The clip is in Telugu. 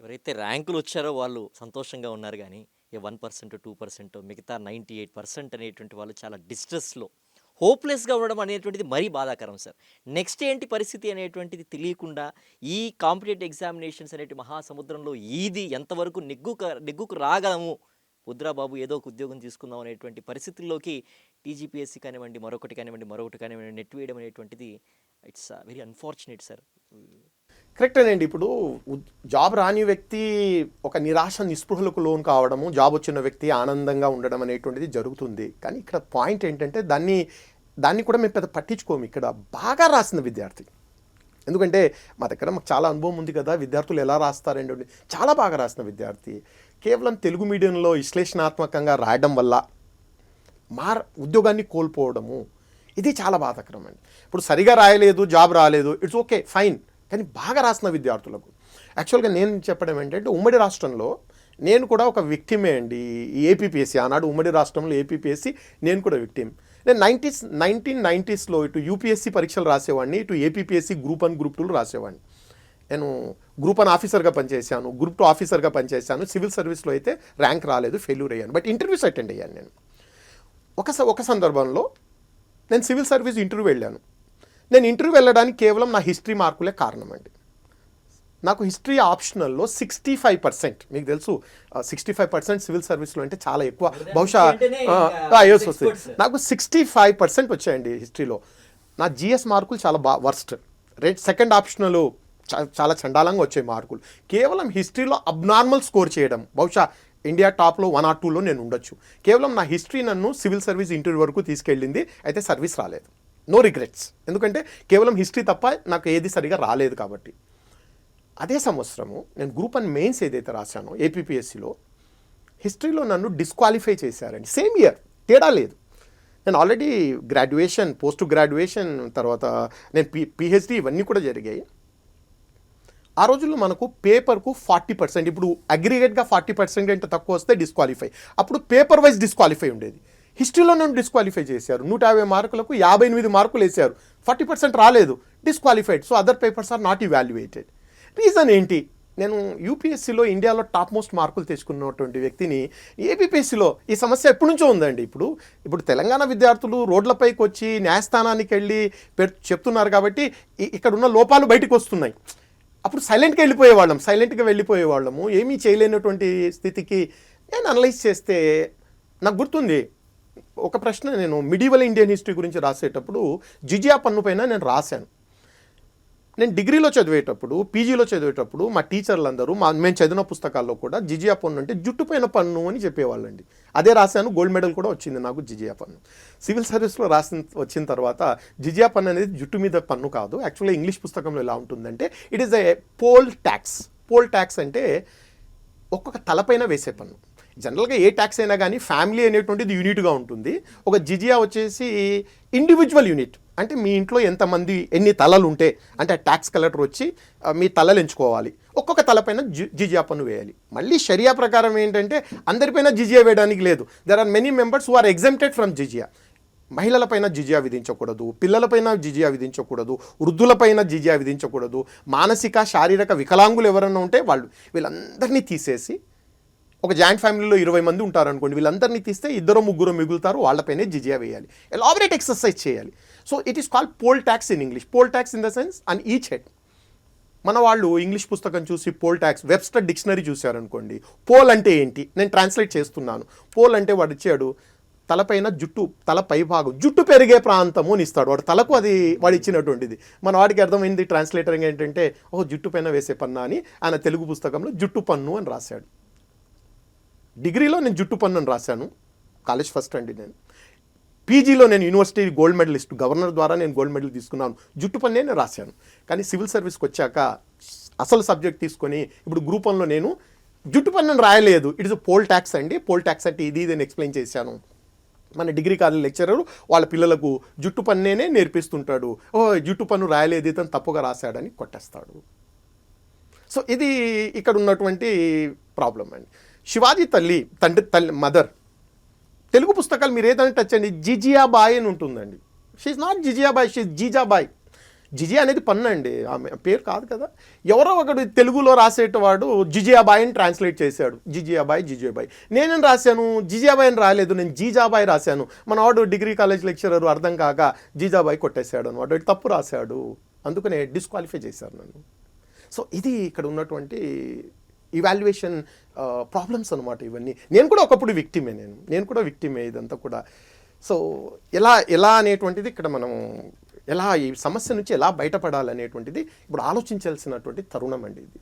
ఎవరైతే ర్యాంకులు వచ్చారో వాళ్ళు సంతోషంగా ఉన్నారు కానీ a one percent two percent మిగతా నైంటీ ఎయిట్ పర్సెంట్ అనేటువంటి వాళ్ళు చాలా డిస్ట్రెస్లో హోప్లెస్గా ఉండడం అనేటువంటిది మరీ బాధాకరం సార్. నెక్స్ట్ ఏంటి పరిస్థితి అనేటువంటిది తెలియకుండా ఈ కాంపిటేటివ్ ఎగ్జామినేషన్స్ అనేటి మహాసముద్రంలో ఈది ఎంతవరకు నెగ్గుకు నెగ్గుకు రాగలము వద్దురా బాబు ఏదో ఒక ఉద్యోగం తీసుకుందాం అనేటువంటి పరిస్థితుల్లోకి టీజీపీఎస్సీ కానివ్వండి మరొకటి కానివ్వండి మరొకటి కానివ్వండి నెట్ వేయడం అనేటువంటిది ఇట్స్ వెరీ అన్ఫార్చునేట్ సార్. కరెక్టేనండి ఇప్పుడు జాబ్ రాని వ్యక్తి ఒక నిరాశ నిస్పృహలకు లోన్ కావడము జాబ్ వచ్చిన వ్యక్తి ఆనందంగా ఉండడం అనేటువంటిది జరుగుతుంది. కానీ ఇక్కడ పాయింట్ ఏంటంటే దాన్ని దాన్ని కూడా మేము పెద్ద పట్టించుకోము. ఇక్కడ బాగా రాసిన విద్యార్థి. ఎందుకంటే మా దగ్గర మాకు చాలా అనుభవం ఉంది కదా విద్యార్థులు ఎలా రాస్తారండి చాలా బాగా రాసిన విద్యార్థి. కేవలం తెలుగు మీడియంలో విశ్లేషణాత్మకంగా రాయడం వల్ల మా ఉద్యోగాన్ని కోల్పోవడము ఇది చాలా బాధాకరం అండి ఇప్పుడు సరిగా రాయలేదు జాబ్ రాలేదు ఇట్స్ ఓకే ఫైన్ కానీ బాగా రాసిన విద్యార్థులకు. యాక్చువల్గా నేను చెప్పడం ఏంటంటే ఉమ్మడి రాష్ట్రంలో నేను కూడా ఒక విక్టిమే అండి. ఈ ఏపీపీఎస్సీ ఆనాడు ఉమ్మడి రాష్ట్రంలో ఏపీపీఎస్సీ నేను కూడా విక్టిమ్ నేను నైంటీస్ నైన్టీన్ నైంటీస్లో ఇటు యూపీఎస్సీ పరీక్షలు రాసేవాడిని ఇటు ఏపీపీఎస్సీ గ్రూప్ వన్ గ్రూప్ టూలు రాసేవాడిని. నేను గ్రూప్ వన్ ఆఫీసర్గా పనిచేశాను గ్రూప్ టూ ఆఫీసర్గా పనిచేశాను సివిల్ సర్వీస్లో అయితే ర్యాంక్ రాలేదు ఫెయిల్యూర్ అయ్యాను. బట్ ఇంటర్వ్యూస్ అటెండ్ అయ్యాను నేను. ఒక స- ఒక సందర్భంలో నేను సివిల్ సర్వీస్ ఇంటర్వ్యూ వెళ్ళాను. నేను ఇంటర్వ్యూ వెళ్ళడానికి కేవలం నా హిస్టరీ మార్కులే కారణం అండి నాకు హిస్టరీ ఆప్షనల్లో సిక్స్టీ ఫైవ్ పర్సెంట్ మీకు తెలుసు సిక్స్టీ ఫైవ్ పర్సెంట్ సివిల్ సర్వీస్లో అంటే చాలా ఎక్కువ. బహుశా yes వస్తుంది. నాకు సిక్స్టీ ఫైవ్ పర్సెంట్ వచ్చాయండి హిస్టరీలో. నా జిఎస్ మార్కులు చాలా బా వర్స్ట్. రేట్ సెకండ్ ఆప్షనల్ చాలా చండాలంగా వచ్చాయి మార్కులు. కేవలం హిస్టరీలో అబ్నార్మల్ స్కోర్ చేయడం. బహుశా ఇండియా టాప్లో వన్ ఆర్ టూలో నేను ఉండొచ్చు. కేవలం నా హిస్టరీ నన్ను సివిల్ సర్వీస్ ఇంటర్వ్యూ వరకు తీసుకెళ్ళింది అయితే సర్వీస్ రాలేదు. నో రిగ్రెట్స్ ఎందుకంటే కేవలం హిస్టరీ తప్ప నాకు ఏది సరిగా రాలేదు కాబట్టి. అదే సంవత్సరము నేను గ్రూప్ అండ్ మెయిన్స్ ఏదైతే రాశానో ఏపీపీఎస్సిలో హిస్టరీలో నన్ను డిస్క్వాలిఫై చేశారండి. సేమ్ ఇయర్ తేడా లేదు. నేను ఆల్రెడీ గ్రాడ్యుయేషన్ పోస్ట్ గ్రాడ్యుయేషన్ తర్వాత నేను పి పిహెచ్డి ఇవన్నీ కూడా జరిగాయి. ఆ రోజుల్లో మనకు పేపర్కు ఫార్టీ పర్సెంట్ ఇప్పుడు అగ్రిగేట్గా ఫార్టీ పర్సెంట్ అంటే తక్కువ వస్తే డిస్క్వాలిఫై అప్పుడు పేపర్ వైజ్ డిస్క్వాలిఫై ఉండేది. హిస్టరీలో నేను డిస్క్వాలిఫై చేశారు. నూట యాభై మార్కులకు యాభై ఎనిమిది మార్కులు వేశారు. ఫార్టీ పర్సెంట్ రాలేదు. Disqualified so other papers are not evaluated reason ఏంటి? నేను యూపీఎస్సీలో ఇండియాలో టాప్ మోస్ట్ మార్కులు తెచ్చుకున్నటువంటి వ్యక్తిని ఏబిపిఎస్సిలో ఈ సమస్య ఎప్పటి నుంచో ఉందండి ఇప్పుడు. ఇప్పుడు తెలంగాణ విద్యార్థులు రోడ్లపైకి వచ్చి న్యాయస్థానానికి వెళ్ళి చెప్తున్నారు కాబట్టి ఇక్కడ ఉన్న లోపాలు బయటకు వస్తున్నాయి అప్పుడు సైలెంట్గా వెళ్ళిపోయేవాళ్ళం. సైలెంట్గా వెళ్ళిపోయేవాళ్ళము. ఏమీ చేయలేనటువంటి స్థితికి నేను అనలైజ్ చేస్తే నాకు గుర్తుంది. ఒక ప్రశ్న నేను మిడివల్ ఇండియన్ హిస్టరీ గురించి రాసేటప్పుడు జిజియా పన్ను పైన నేను రాశాను. నేను డిగ్రీలో చదివేటప్పుడు పీజీలో చదివేటప్పుడు మా టీచర్లందరూ మా మేము చదివిన పుస్తకాల్లో కూడా జిజియా పన్ను అంటే జుట్టుపైన పన్ను అని చెప్పేవాళ్ళండి. అదే రాశాను గోల్డ్ మెడల్ కూడా వచ్చింది నాకు జిజియా పన్ను. సివిల్ సర్వీస్లో రాసిన వచ్చిన తర్వాత జిజియా పన్ను అనేది జుట్టు మీద పన్ను కాదు. యాక్చువల్గా ఇంగ్లీష్ పుస్తకంలో ఎలా ఉంటుందంటే it is a poll tax poll tax అంటే ఒక్కొక్క తలపైన వేసే పన్ను. జనరల్గా ఏ ట్యాక్స్ అయినా కానీ ఫ్యామిలీ అనేటువంటిది యూనిట్గా ఉంటుంది. ఒక జిజియా వచ్చేసి ఇండివిజువల్ యూనిట్ అంటే మీ ఇంట్లో ఎంతమంది ఎన్ని తలలు ఉంటే అంటే ట్యాక్స్ కలెక్టర్ వచ్చి మీ తలలు ఎంచుకోవాలి. ఒక్కొక్క తలపైన జి- జిజియా పన్ను వేయాలి. మళ్ళీ షరియా ప్రకారం ఏంటంటే అందరిపైన జిజియా వేయడానికి లేదు. There are many members who are exempted from జిజియా. మహిళలపైన జిజియా విధించకూడదు పిల్లలపైన జిజియా విధించకూడదు వృద్ధులపైన జిజియా విధించకూడదు మానసిక శారీరక వికలాంగులు ఎవరైనా ఉంటే వాళ్ళు వీళ్ళందరినీ తీసేసి ఒక జాయింట్ ఫ్యామిలీలో ఇరవై మంది ఉంటారు అనుకోండి వీళ్ళందరినీ తీస్తే ఇద్దరు ముగ్గురు మిగులుతారు వాళ్ళపైనే జిజియా వేయాలి. ఎలాబరేట్ ఎక్సర్సైజ్ చేయాలి. So it is called poll tax in English poll tax in the sense and each head మన వాళ్ళు ఇంగ్లీష్ పుస్తకం చూసి పోల్ ట్యాక్స్ వెబ్స్టర్ డిక్షనరీ చూశారనుకోండి పోల్ అంటే ఏంటి? నేను ట్రాన్స్లేట్ చేస్తున్నాను. పోల్ అంటే వాడు ఇచ్చాడు తలపైన జుట్టు తల పై భాగం జుట్టు పెరిగే ప్రాంతము అని ఇస్తాడు. వాడు తలకు అది వాడు ఇచ్చినటువంటిది. మన వాడికి అర్థమైంది ట్రాన్స్లేటర్ ఏంటంటే ఓ జుట్టు పైన వేసే పన్ను అని ఆయన తెలుగు పుస్తకంలో జుట్టు పన్ను అని రాశాడు. డిగ్రీలో నేను జుట్టు పన్ను రాశాను. కాలేజ్ ఫస్ట్ అండి నేను. పీజీలో నేను యూనివర్సిటీ గోల్డ్ మెడలిస్ట్ గవర్నర్ ద్వారా నేను గోల్డ్ మెడల్ తీసుకున్నాను. జుట్టు పన్నే నేను రాశాను. కానీ సివిల్ సర్వీస్కి వచ్చాక అసలు సబ్జెక్ట్ తీసుకొని ఇప్పుడు గ్రూప్ వన్లో నేను జుట్టు పన్ను రాయలేదు. ఇట్ ఇస్ పోల్ ట్యాక్స్ అండి. పోల్ ట్యాక్స్ అంటే ఇది నేను ఎక్స్ప్లెయిన్ చేశాను. మన డిగ్రీ కాలేజ్ లెక్చరర్ వాళ్ళ పిల్లలకు జుట్టు పన్నేనే నేర్పిస్తుంటాడు. ఓ జుట్టు పన్ను రాయలేదు ఇతను తప్పుగా రాశాడని కొట్టేస్తాడు. సో ఇది ఇక్కడ ఉన్నటువంటి ప్రాబ్లం అండి. శివాజీ తల్లి తండ్రి తల్లి మదర్ తెలుగు పుస్తకాలు మీరు ఏదైనా టచ్ అండి జిజియాబాయ్ అని ఉంటుందండి. షీఈ్ నాట్ జిజియా బాయ్ షీఈ్ జీజాబాయ్. జిజియా అనేది పన్ను అండి. ఆమె పేరు కాదు కదా. ఎవరో ఒకడు తెలుగులో రాసేటవాడు జిజియాబాయ్ అని ట్రాన్స్లేట్ చేశాడు. జిజియాబాయ్ జిజియాబాయ్. నేనేం రాశాను? జిజియాబాయ్ అని రాలేదు. నేను జీజాబాయ్ రాశాను. మన వాడు డిగ్రీ కాలేజ్ లెక్చరర్ అర్థం కాక జీజాబాయ్ కొట్టేశాడు అనమాట. వాడు తప్పు రాశాడు. అందుకనే డిస్క్వాలిఫై చేశారు నన్ను. సో ఇది ఇక్కడ ఉన్నటువంటి ఇవాల్యుయేషన్ ప్రాబ్లమ్స్ అనమాట ఇవన్నీ. నేను కూడా ఒకప్పుడు విక్టిమే నేను. నేను కూడా విక్టిమే ఇదంతా కూడా. సో ఎలా ఎలా అనేటువంటిది ఇక్కడ మనం ఎలా ఈ సమస్య నుంచి ఎలా బయటపడాలనేటువంటిది ఇప్పుడు ఆలోచించాల్సినటువంటి తరుణం అండి ఇది.